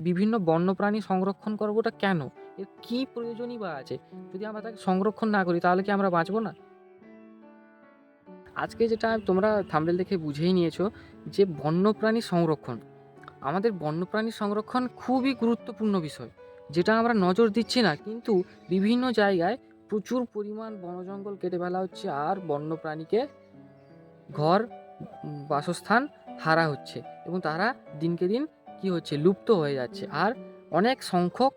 বিভিন্ন বন্যপ্রাণী সংরক্ষণ করবোটা কেন? এর কি প্রয়োজনই বা আছে? যদি আমরা তাকে সংরক্ষণ না করি তাহলে কি আমরা বাঁচবো না? আজকে যেটা তোমরা থাম্বনেল দেখে বুঝেই নিয়েছো যে বন্যপ্রাণী সংরক্ষণ। আমাদের বন্যপ্রাণী সংরক্ষণ খুবই গুরুত্বপূর্ণ বিষয়। যেটা আমরা নজর দিচ্ছি না কিন্তু বিভিন্ন জায়গায় প্রচুর পরিমাণ বন-জঙ্গল কেটে ফেলা হচ্ছে আর বন্যপ্রাণীকে ঘর, বাসস্থান হারা হচ্ছে এবং তারা দিনকে দিন কি হচ্ছে? লুপ্ত হয়ে যাচ্ছে। আর অনেক সংখ্যক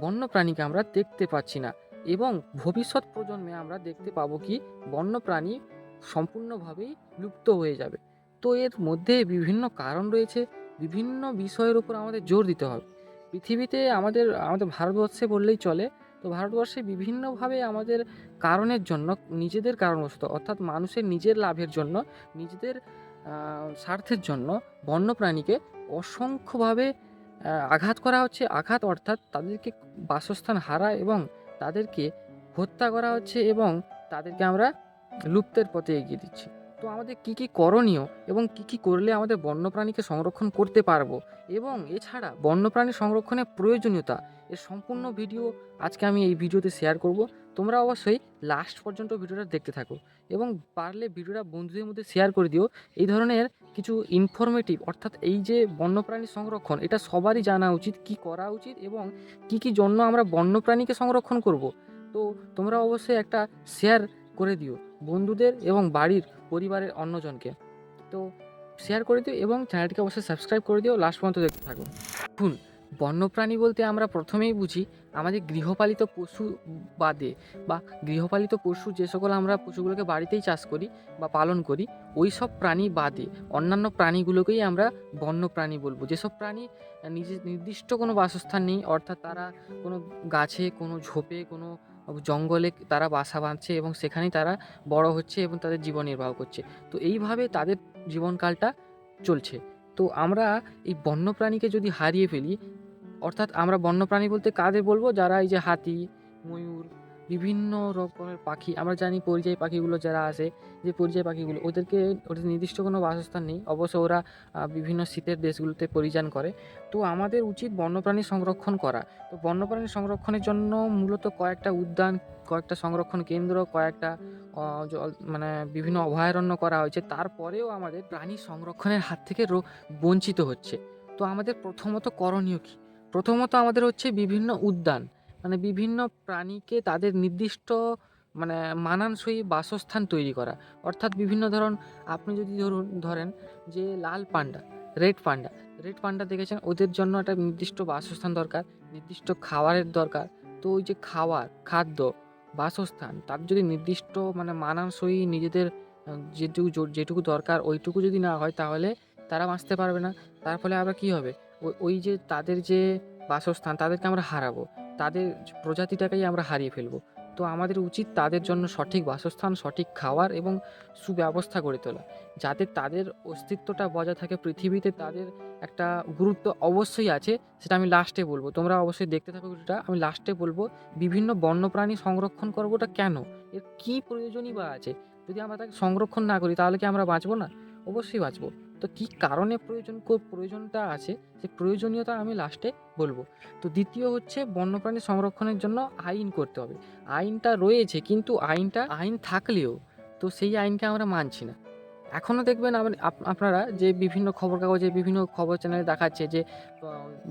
বন্যপ্রাণীকে আমরা দেখতে পাচ্ছি না এবং ভবিষ্যৎ প্রজন্মে আমরা দেখতে পাবো কি বন্যপ্রাণী সম্পূর্ণভাবেই লুপ্ত হয়ে যাবে। তো এর মধ্যে বিভিন্ন কারণ রয়েছে, বিভিন্ন বিষয়ের উপর আমাদের জোর দিতে হবে। পৃথিবীতে আমাদের আমাদের ভারতবর্ষে বললেই চলে। তো ভারতবর্ষে বিভিন্নভাবে আমাদের কারণের জন্য নিজেদের কারণবশত অর্থাৎ মানুষের নিজের লাভের জন্য, নিজেদের স্বার্থের জন্য বন্যপ্রাণীকে অসংখ্যভাবে আঘাত করা হচ্ছে। আঘাত অর্থাৎ তাদেরকে বাসস্থান হারা এবং তাদেরকে হত্যা করা হচ্ছে এবং তাদেরকে আমরা লুপ্তের পথে এগিয়ে দিচ্ছি। তো আমাদের কি, কি করণীয় এবং কি, কি করলে আমাদের বন্যপ্রাণীকে সংরক্ষণ করতে পারব এবং এছাড়া বন্যপ্রাণী সংরক্ষণের প্রয়োজনীয়তা এর সম্পূর্ণ ভিডিও আজকে আমি এই ভিডিওতে শেয়ার করব। তোমরা অবশ্যই লাস্ট পর্যন্ত ভিডিওটা দেখতে থাকো এবং পারলে ভিডিওটা বন্ধুদের মধ্যে শেয়ার করে দিও। এই ধরনের কিছু ইনফরমেটিভ অর্থাৎ এই যে বন্যপ্রাণী সংরক্ষণ এটা সবারই জানা উচিত, কি করা উচিত এবং কি, কি জন্য আমরা বন্যপ্রাণীকে সংরক্ষণ করব। তো তোমরা অবশ্যই একটা শেয়ার করে দিও বন্ধুদের এবং বাড়ির পরিবারের অন্যজনকে। তো শেয়ার করে দিও এবং চ্যানেলটিকে অবশ্যই সাবস্ক্রাইব করে দিও। লাস্ট পর্যন্ত দেখতে থাকো। দেখুন বন্যপ্রাণী বলতে আমরা প্রথমেই বুঝি আমাদের গৃহপালিত পশু বাদে বা গৃহপালিত পশু যে সকল আমরা পশুগুলোকে বাড়িতেই চাষ করি বা পালন করি ওই সব প্রাণী বাদে অন্যান্য প্রাণীগুলোকেই আমরা বন্যপ্রাণী বলব যেসব প্রাণী আ নিজের নির্দিষ্ট কোনো বাসস্থান নেই অর্থাৎ তারা কোনো গাছে, কোনো ঝোপে, কোনো জঙ্গলে তারা বাসা বাঁধছে এবং সেখানেই তারা বড় হচ্ছে এবং তাদের জীবন নির্বাহ করছে। তো এইভাবে তাদের জীবনকালটা চলছে। তো আমরা এই বন্যপ্রাণীকে যদি হারিয়ে ফেলি অর্থাৎ আমরা বন্যপ্রাণী বলতে কাদের বলব? যারা এই যে হাতি, ময়ূর, বিভিন্ন রকমের পাখি আমরা জানি পরিযায়ী পাখিগুলো যারা আছে যে পরিযায়ী পাখিগুলো ওদেরকে ওদের নির্দিষ্ট কোনো বাসস্থান নেই। অবশ্য ওরা বিভিন্ন শীতের দেশগুলোতে পরিযান করে। তো আমাদের উচিত বন্যপ্রাণী সংরক্ষণ করা। তো বন্যপ্রাণী সংরক্ষণের জন্য মূলত কয়েকটা উদ্যান, কয়েকটা সংরক্ষণ কেন্দ্র, কয়েকটা মানে বিভিন্ন অভয়ারণ্য করা হয়েছে। তারপরেও আমাদের প্রাণী সংরক্ষণের হাত থেকে বঞ্চিত হচ্ছে। তো আমাদের প্রথমত করণীয় কী? প্রথমত আমাদের হচ্ছে বিভিন্ন উদ্যান মানে বিভিন্ন প্রাণীকে তাদের নির্দিষ্ট মানে মানানসই বাসস্থান তৈরি করা। অর্থাৎ বিভিন্ন ধরুন আপনি যদি ধরুন ধরেন যে লাল panda, red panda, red panda দেখেছেন ওদের জন্য একটা নির্দিষ্ট বাসস্থান দরকার, নির্দিষ্ট খাবারের দরকার। তো ওই যে খাওয়ার, খাদ্য, বাসস্থান তার যদি নির্দিষ্ট মানে মানানসই নিজেদের যেটুকু যেটুকু দরকার ওইটুকু যদি না হয় তাহলে তারা বাঁচতে পারবে না। তার ফলে আবার কী হবে? ওই যে তাদের যে বাসস্থান তাদেরকে আমরা হারাবো। তাদের প্রজাতিটাকেই আমরা হারিয়ে ফেলব। তো আমাদের উচিত তাদের জন্য সঠিক বাসস্থান, সঠিক খাওয়ার এবং সুব্যবস্থা গড়ে তোলা। যাতে তাদের অস্তিত্বটা বজায় থাকে পৃথিবীতে তাদের একটা গুরুত্ব অবশ্যই আছে সেটা আমি লাস্টে বলব তোমরা অবশ্যই দেখতে থাকো ভিডিওটা। আমি লাস্টে বলব বিভিন্ন বন্যপ্রাণী সংরক্ষণ করবোটা কেন? এর কী প্রয়োজনই বা আছে? যদি আমরা তাকে সংরক্ষণ না করি তাহলে কি আমরা বাঁচবো না? অবশ্যই বাঁচবো। তো কি কারণে প্রয়োজন প্রয়োজনটা আছে সে প্রয়োজনীয়তা আমি লাস্টে বলব তো দ্বিতীয় হচ্ছে বন্যপ্রাণী সংরক্ষণের জন্য আইন করতে হবে। আইনটা রয়েছে, কিন্তু আইনটা, আইন থাকলেও তো সেই আইনকে আমরা মানছি না। এখনও দেখবেন আপনারা যে বিভিন্ন খবর কাগজে বিভিন্ন খবর চ্যানেলে দেখাচ্ছে যে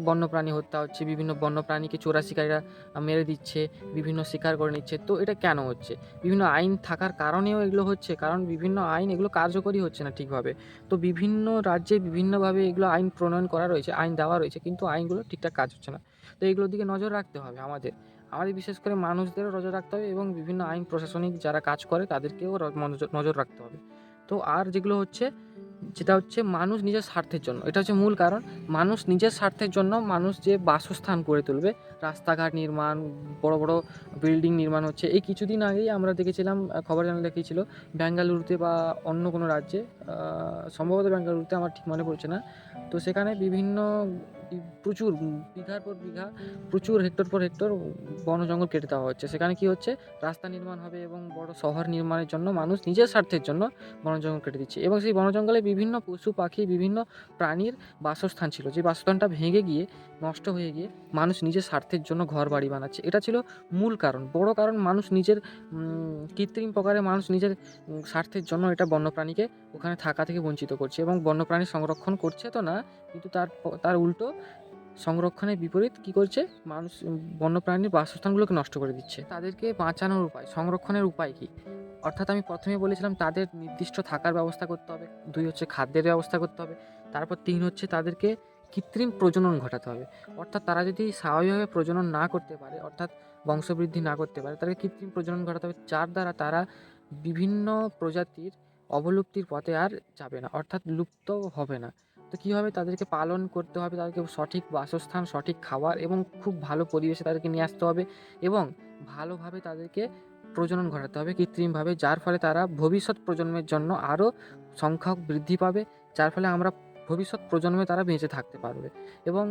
বন্যপ্রাণী হত্যা হচ্ছে, বিভিন্ন বন্যপ্রাণীকে চোরা শিকারীরা মেরে দিচ্ছে, বিভিন্ন শিকার করে নিচ্ছে। তো এটা কেন হচ্ছে? বিভিন্ন আইন থাকার কারণেও এগুলো হচ্ছে। কারণ বিভিন্ন আইন এগুলো কার্যকরী হচ্ছে না ঠিকভাবে। তো বিভিন্ন রাজ্যে বিভিন্নভাবে এগুলো আইন প্রণয়ন করা রয়েছে, আইন দেওয়া রয়েছে কিন্তু আইনগুলো ঠিকঠাক কাজ হচ্ছে না। তো এগুলোর দিকে নজর রাখতে হবে আমাদের। আমাদের বিশেষ করে মানুষদেরও নজর রাখতে হবে এবং বিভিন্ন আইন প্রশাসনিক যারা কাজ করে তাদেরকেও নজর রাখতে হবে। তো আর যেগুলো হচ্ছে যেটা হচ্ছে মানুষ নিজের স্বার্থের জন্য। এটা হচ্ছে মূল কারণ। মানুষ নিজের স্বার্থের জন্য মানুষ যে বাসস্থান করে তুলবে, রাস্তাঘাট নির্মাণ, বড়, বড় বিল্ডিং নির্মাণ হচ্ছে। এই কিছুদিন আগেই আমরা দেখেছিলাম খবর চ্যানেলে দেখিয়েছিল বেঙ্গালুরুতে বা অন্য কোনো রাজ্যে সম্ভবত বেঙ্গালুরুতে আমার ঠিক মনে পড়ছে না। তো সেখানে বিভিন্ন প্রচুর বিঘার পর বিঘা, প্রচুর হেক্টর পর হেক্টর বন জঙ্গল কেটে দেওয়া হচ্ছে। সেখানে কি হচ্ছে? রাস্তা নির্মাণ হবে এবং বড় শহর নির্মাণের জন্য মানুষ নিজের স্বার্থের জন্য বন জঙ্গল কেটে দিচ্ছে। এবং সেই বন জঙ্গলে বিভিন্ন পশু পাখি, বিভিন্ন প্রাণীর বাসস্থান ছিল। যে বাসস্থানটা ভেঙে গিয়ে, নষ্ট হয়ে গিয়ে মানুষ নিজের স্বার্থের জন্য ঘর বাড়ি বানাচ্ছে। এটা ছিল মূল কারণ। বড় কারণ মানুষ নিজের কৃত্রিম প্রকারে মানুষ নিজের স্বার্থের জন্য এটা বন্যপ্রাণীকে ওখানে থাকা থেকে বঞ্চিত করছে। এবং বন্যপ্রাণী সংরক্ষণ করছে তো না, কিন্তু তার তার উল্টো সংরক্ষণের বিপরীত কি করছে? মানুষ বন্যপ্রাণীর বাসস্থানগুলোকে নষ্ট করে দিচ্ছে। তাদেরকে বাঁচানোর উপায়, সংরক্ষণের উপায় কি? অর্থাৎ আমি প্রথমে বলেছিলাম, তাদের নির্দিষ্ট থাকার ব্যবস্থা করতে হবে। দুই হচ্ছে খাদ্যের ব্যবস্থা করতে হবে। তারপর তিন হচ্ছে তাদেরকে কৃত্রিম প্রজনন ঘটাতে হবে। অর্থাৎ তারা যদি স্বাভাবিকভাবে প্রজনন না করতে পারে, অর্থাৎ বংশবৃদ্ধি না করতে পারে, তাদেরকে কৃত্রিম প্রজনন ঘটাতে হবে। যার দ্বারা তারা বিভিন্ন প্রজাতির অবলুপ্তির পথে আর যাবে না, অর্থাৎ লুপ্ত হবে না। তো কীভাবে তাদেরকে পালন করতে হবে? তাদেরকে সঠিক বাসস্থান, সঠিক খাবার এবং খুব ভালো পরিবেশে তাদেরকে নিয়ে আসতে হবে এবং ভালোভাবে তাদেরকে প্রজনন ঘটাতে হবে কৃত্রিমভাবে, যার ফলে তারা ভবিষ্যৎ প্রজন্মের জন্য আরও সংখ্যক বৃদ্ধি পাবে, যার ফলে আমরা ভবিষ্যৎ প্রজন্মে তারা বেঁচে থাকতে পারবে। এবং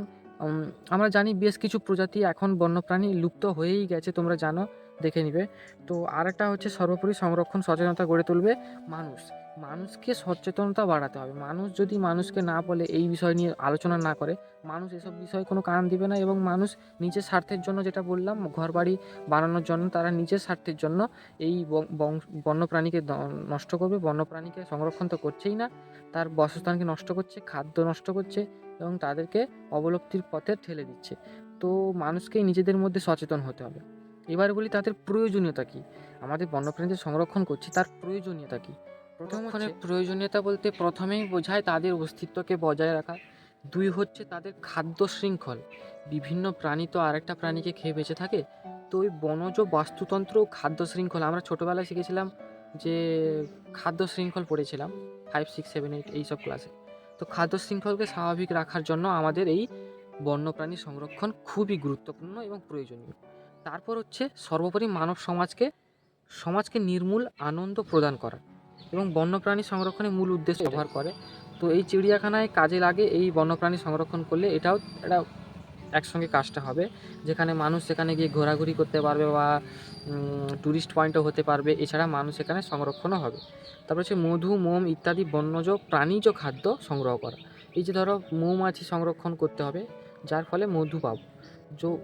আমরা জানি বেশ কিছু প্রজাতি এখন বন্যপ্রাণী লুপ্ত হয়েই গেছে, তোমরা জানো, দেখে নিবে। তো আরেকটা হচ্ছে সর্বোপরি সংরক্ষণ, সচেতনতা গড়ে তুলবে মানুষ। মানুষকে সচেতনতা বাড়াতে হবে। মানুষ যদি মানুষকে না বলে এই বিষয় নিয়ে আলোচনা না করে, মানুষ এসব বিষয়ে কোনো কান দিবে না এবং মানুষ নিজের স্বার্থের জন্য যেটা বললাম ঘর বাড়ি বানানোর জন্য তারা নিজের স্বার্থের জন্য এই বন্যপ্রাণীকে নষ্ট করবে, বন্যপ্রাণীকে সংরক্ষণ তো করছেই না। তার বাসস্থানকে নষ্ট করছে, খাদ্য নষ্ট করছে এবং তাদেরকে অবলুপ্তির পথে ঠেলে দিচ্ছে। তো মানুষকেই নিজেদের মধ্যে সচেতন হতে হবে। এবার বলি তাদের প্রয়োজনীয়তা কী? আমাদের বন্যপ্রাণীদের সংরক্ষণ করছি, তার প্রয়োজনীয়তা কী? প্রথম প্রয়োজনীয়তা বলতে প্রথমেই বোঝায় তাদের অস্তিত্বকে বজায় রাখা। দুই হচ্ছে তাদের খাদ্য শৃঙ্খল। বিভিন্ন প্রাণী তো আরেকটা প্রাণীকে খেয়ে বেঁচে থাকে। তো ওই বনজ বাস্তুতন্ত্র ও খাদ্য শৃঙ্খল আমরা ছোটোবেলায় শিখেছিলাম যে খাদ্য শৃঙ্খল পড়েছিলাম ফাইভ সিক্স সেভেন এইট এইসব ক্লাসে তো খাদ্য শৃঙ্খলকে স্বাভাবিক রাখার জন্য আমাদের এই বন্যপ্রাণী সংরক্ষণ খুবই গুরুত্বপূর্ণ এবং প্রয়োজনীয়। তারপর হচ্ছে সর্বোপরি মানব সমাজকে সমাজকে নির্মূল আনন্দ প্রদান করা। এবং বন্যপ্রাণী সংরক্ষণের মূল উদ্দেশ্য ব্যবহার করে। তো এই চিড়িয়াখানায় কাজে লাগে এই বন্যপ্রাণী সংরক্ষণ করলে এটাও একটা একসঙ্গে কাজটা হবে, যেখানে মানুষ সেখানে গিয়ে ঘোরাঘুরি করতে পারবে বা ট্যুরিস্ট পয়েন্টও হতে পারবে। এছাড়া মানুষ এখানে সংরক্ষণও হবে। তারপর হচ্ছে মধু, মোম ইত্যাদি বন্যজ প্রাণীজ খাদ্য সংগ্রহ করা। এই যে ধরো মৌমাছি সংরক্ষণ করতে হবে, যার ফলে মধু পাবো।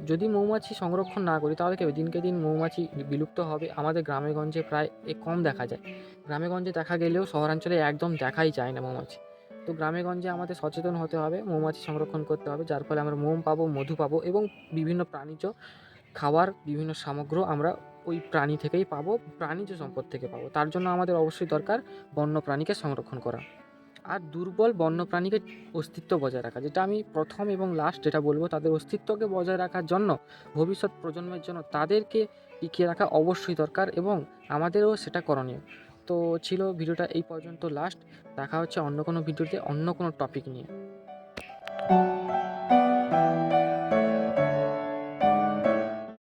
যদি মৌমাছি সংরক্ষণ না করি, তাহলে কি হবে? দিনকে দিন মৌমাছি বিলুপ্ত হবে। আমাদের গ্রামে গঞ্জে প্রায় এ কম দেখা যায়। গ্রামে গঞ্জে দেখা গেলেও শহরাঞ্চলে একদম দেখাই যায় না মৌমাছি। তো গ্রামে গঞ্জে আমাদের সচেতন হতে হবে, মৌমাছি সংরক্ষণ করতে হবে, যার ফলে আমরা মোম পাবো, মধু পাবো এবং বিভিন্ন প্রাণীজ খাবার বিভিন্ন সামগ্র আমরা ওই প্রাণী থেকেই পাবো, প্রাণীজ সম্পদ থেকে পাবো। তার জন্য আমাদের অবশ্যই দরকার বন্য প্রাণীকে সংরক্ষণ করা। আর দুর্বল বন্যপ্রাণীকে অস্তিত্ব বজায় রাখা। যেটা আমি প্রথম এবং লাস্ট যেটা বলব, তাদের অস্তিত্বকে বজায় রাখার জন্য ভবিষ্যৎ প্রজন্মের জন্য তাদেরকে টিকিয়ে রাখা অবশ্যই দরকার এবং আমাদেরও সেটা করণীয়। তো ছিল ভিডিওটা এই পর্যন্ত লাস্ট দেখা হচ্ছে অন্য কোনো ভিডিওতে অন্য কোনো টপিক নিয়ে।